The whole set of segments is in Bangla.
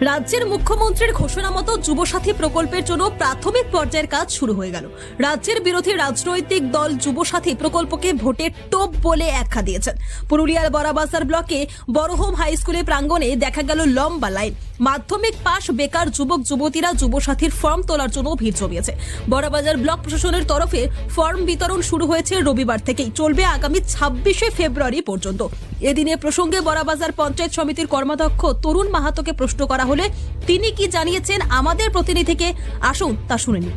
রাজ্যের মুখ্যমন্ত্রীর ঘোষণা মতো যুবসাথী প্রকল্পের জন্য প্রাথমিক পর্যায়ের কাজ শুরু হয়ে গেল। রাজ্যের বিরোধী রাজনৈতিক দল যুবসাথী প্রকল্পকে ভোটের টোপ বলে আখ্যা দিয়েছেন। পুরুলিয়ার বড়াবাজার ব্লকে বড়হোম হাই স্কুলের প্রাঙ্গণে দেখা গেল লম্বা লাইন। মাধ্যমিক পাশ বেকার যুবক, যুবতীরা যুবসাথীর ফর্ম তোলার জন্য ভিড় জমিয়েছে। বড়বাজার ব্লক প্রশাসনের তরফে ফর্ম বিতরণ শুরু হয়েছে রবিবার থেকেই। চলবে আগামী ছাব্বিশে ফেব্রুয়ারি পর্যন্ত। এদিনে প্রসঙ্গে বড়াবাজার পঞ্চায়েত সমিতির কর্মাধ্যক্ষ তরুণ মাহাতোকে প্রশ্ন করা হলে, তিনি কি জানিয়েছেন আমাদের প্রতিনিধিকে? আসুন তা শুনে নিন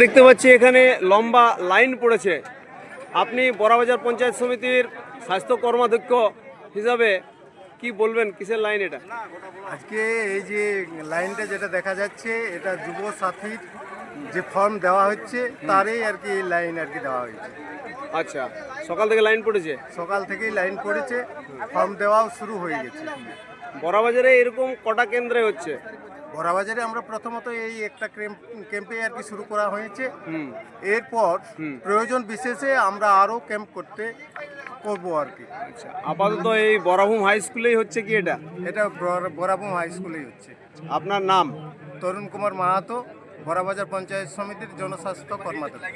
দেখতে পাচ্ছি এখানে লম্বা লাইন পড়েছে। আপনি বড়াবাজার পঞ্চায়েত সমিতির স্বাস্থ্য কর্মাধ্যক্ষ হিসাবে কি বলবেন? কিসের লাইন এটা? আজকে এই যে লাইনটা যেটা দেখা যাচ্ছে, এটা যুব সাথীর যে ফর্ম দেওয়া হচ্ছে তারই আর কি লাইন আর কি দেওয়া হয়েছে। আচ্ছা সকাল থেকে লাইন পড়েছে? সকাল থেকেই লাইন পড়েছে ফর্ম দেওয়াও শুরু হয়ে গেছে। বড়াবাজারে এরকম কটা কেন্দ্রে হচ্ছে? বড়াবাজারে আমরা প্রথমত এই একটা ক্যাম্প আর কি শুরু করা হয়েছে। এরপর প্রয়োজন বিশেষে আমরা আরও ক্যাম্প করতে করব আর কি। আচ্ছা আপাতত এই বরাহুম হাই স্কুলেই হচ্ছে কি এটা? এটা বরা- বরাবুম হাই স্কুলেই হচ্ছে। আপনার নাম? তরুণ কুমার মাহাতো। বড়াবাজার পঞ্চায়েত সমিতির জনস্বাস্থ্য কর্মাধ্যক্ষ